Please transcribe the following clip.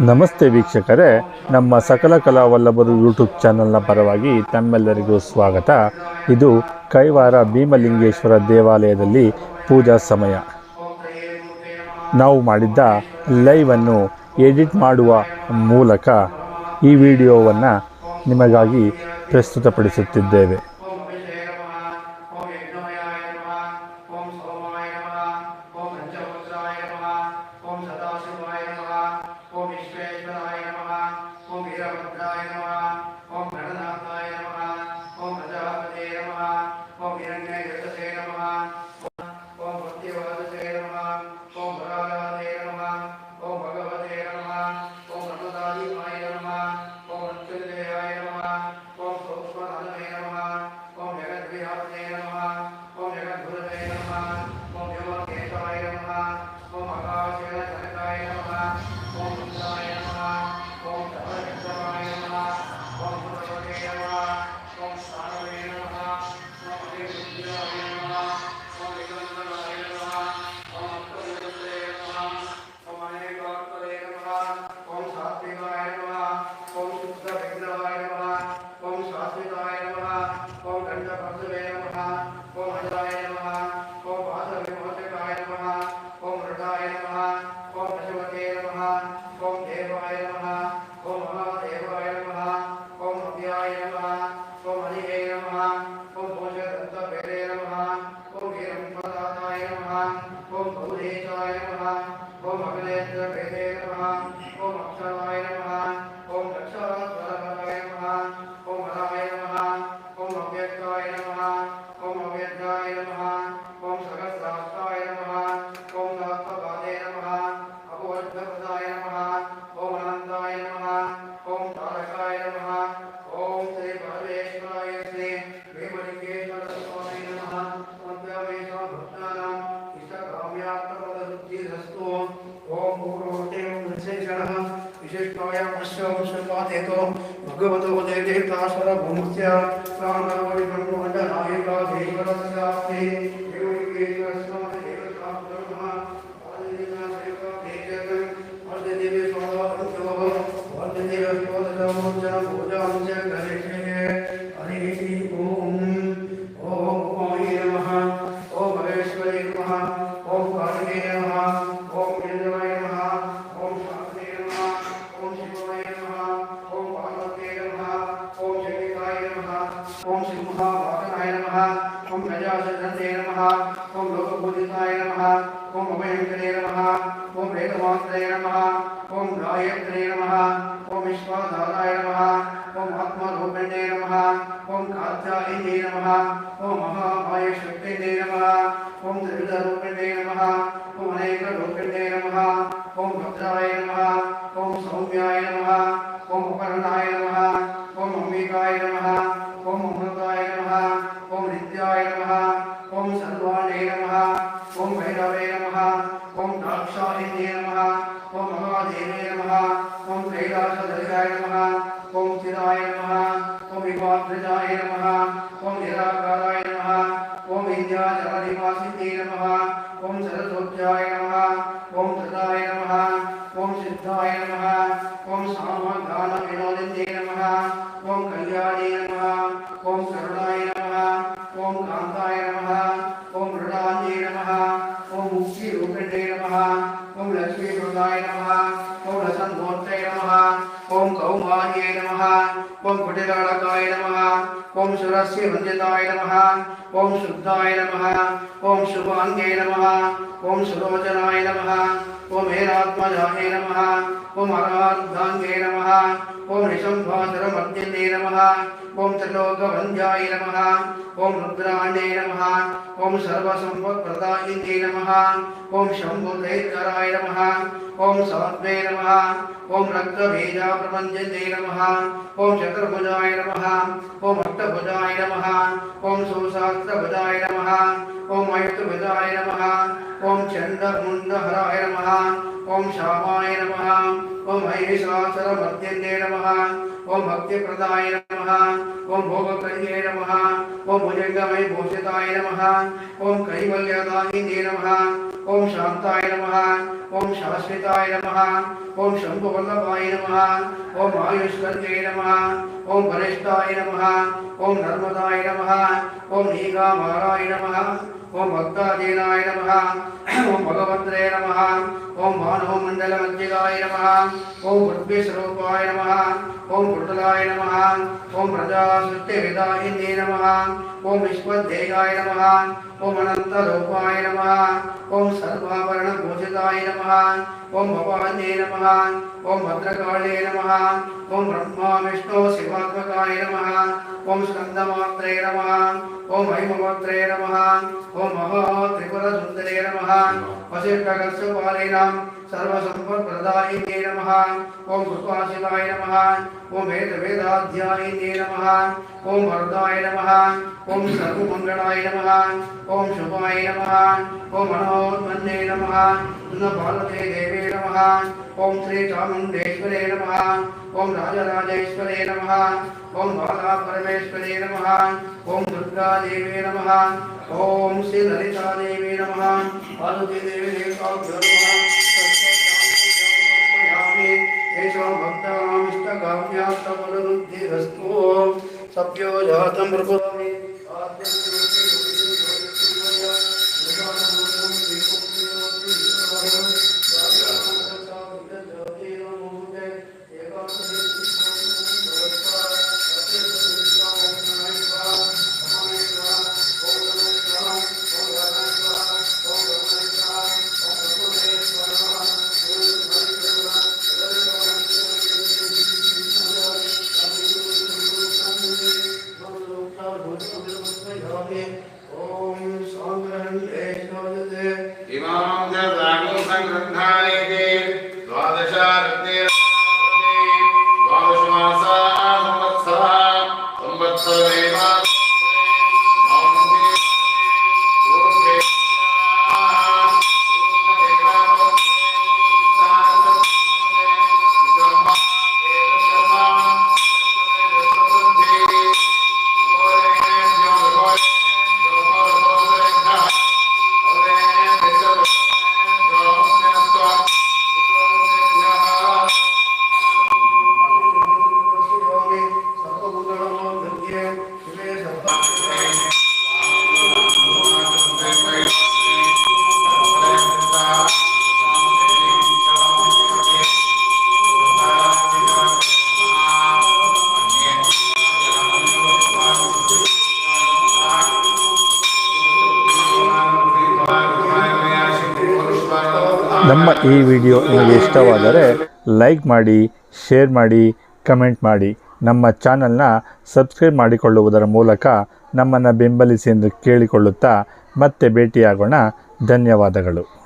ನಮಸ್ತೆ ವೀಕ್ಷಕರೇ. ನಮ್ಮ ಸಕಲ ಕಲಾವಲ್ಲಭರು ಯೂಟ್ಯೂಬ್ ಚಾನಲ್ನ ಪರವಾಗಿ ತಮ್ಮೆಲ್ಲರಿಗೂ ಸ್ವಾಗತ. ಇದು ಕೈವಾರ ಭೀಮಲಿಂಗೇಶ್ವರ ದೇವಾಲಯದಲ್ಲಿ ಪೂಜಾ ಸಮಯ. ನಾವು ಮಾಡಿದ್ದ ಲೈವನ್ನು ಎಡಿಟ್ ಮಾಡುವ ಮೂಲಕ ಈ ವಿಡಿಯೋವನ್ನು ನಿಮಗಾಗಿ ಪ್ರಸ್ತುತಪಡಿಸುತ್ತಿದ್ದೇವೆ. manera నమ ఓం అక్షరాయ నమ विशेषणायाम् अस्य अनुसन्धाते तु तो भगवतो देवेतासरभूत्या सा नाम ब्रह्मण्डनायिका देवरस्यास्ति రుద్రాయ నమ. ఓం ఆత్మరూపిణే నమ. ఓం కాత్యాయనే నమ. ఓం మహామాయ శక్తిదే నమ. ఓం త్రివిధ गोध्वजाय नमः ॐ निराकाराय नमः ॐ इन्द्राजलनिवासिते नमः ॐ सरस्वत्याय नमः ॐ तदाय नमः ॐ सिद्धाय नमः ॐ सामगानविनोदिते नमः ॐ कल्याणे नमः ॐ करुणाय नमः ॐ कान्ताय नमः ॐ मृणाञ्जे नमः ॐ मुक्तिरूपिणे नमः ॐ लक्ष्मीवृताय नमः ॐ रसन्मूर्तये नमः ఓం కౌమార్యే నమ ఓం కుటిరాళకాయ నమ. ओम सुरस्य वंदिताय नमः ओम शुद्धाय नमः ओम शुभांगे नमः ओम सुरोचनाय नमः ओम हेरात्मजाय नमः ओम हरार्धांगे नमः ओम निशंभासरमर्दिने नमः ओम त्रिलोकवंद्याय नमः ओम रुद्राणे नमः ओम सर्वसंपत्प्रदायिने नमः ओम शंभुदैर्कराय नमः ओम सात्वे नमः ओम रक्तभेजाप्रपञ्चने नमः ओम चतुर्भुजाय नमः ओम अष्ट सहस्रभुजाय नमः। ॐ सुसहस्रभुजाय नमः। ॐ अयुतभुजाय नमः। ओम चंद्र मुंड हराय नम ओम श्यामाय नम ओम ऐशाचर मर्द्यन्ये नम ओम भक्ति प्रदाय नम ओम भोगकर्ये नम ओम भुजंगमय भूषिताय नम ओम कैवल्यदायिने नम ओम शांताय नम ओम शाश्वताय नम ओम शंभुवल्लभाय नम ओम आयुष्कर्गे नम ओम वरिष्ठाय नम ओम नर्मदाय नम ओम नीगामाराय नम ओम भक्तादीनाय नमः ॐ भगवत्रे नमः ॐ मानवमण्डलमध्यगाय नमः ॐ पृथ्वीस्वरूपाय नमः ॐ कुटलाय नमः ॐ प्रजासृष्टिविदायिने नमः ॐ विश्वध्येयाय नमः ॐ अनन्तरूपाय नमः ॐ सर्वाभरणभूषिताय नमः ॐ भवान्ये नमः ॐ भद्रकाळे नमः ॐ ब्रह्मा विष्णु शिवात्मकाय नमः ॐ स्कन्दमात्रे नमः ॐ हैममात्रे नमः ॐ महात्रिपुरसुन्दरे नमः वसिष्ठकस्यपालिनां सर्वसम्पत्प्रदायिने नमः ॐ कृपाशिवाय नमः ॐ वेदवेदाध्यायिने नमः ॐ वरदाय नमः ॐ सर्वमङ्गलाय नमः ॐ शुभाय नमः ॐ मनोन्मन्ये नमः भारते देवे नमः ॐ श्रीचामुण्डेश्वरे नमः ॐ राजराजेश्वरे नमः ॐ बालापरमेश्वरे नमः ॐ दुर्गादेवे नमः ॐ श्रीललितादेवी नमः पार्वतीदेवी देवताभ्यो नमः भक्तानामिष्टकाम्यास्तफलवृद्धिरस्तु सभ्यो प्रभुरामि ददामि ಈ ವಿಡಿಯೋ ನಿಮಗೆ ಇಷ್ಟವಾದರೆ ಲೈಕ್ ಮಾಡಿ, ಶೇರ್ ಮಾಡಿ, ಕಮೆಂಟ್ ಮಾಡಿ. ನಮ್ಮ ಚಾನಲ್ನ ಸಬ್ಸ್ಕ್ರೈಬ್ ಮಾಡಿಕೊಳ್ಳುವುದರ ಮೂಲಕ ನಮ್ಮನ್ನು ಬೆಂಬಲಿಸಿ ಎಂದು ಕೇಳಿಕೊಳ್ಳುತ್ತಾ ಮತ್ತೆ ಭೇಟಿಯಾಗೋಣ. ಧನ್ಯವಾದಗಳು.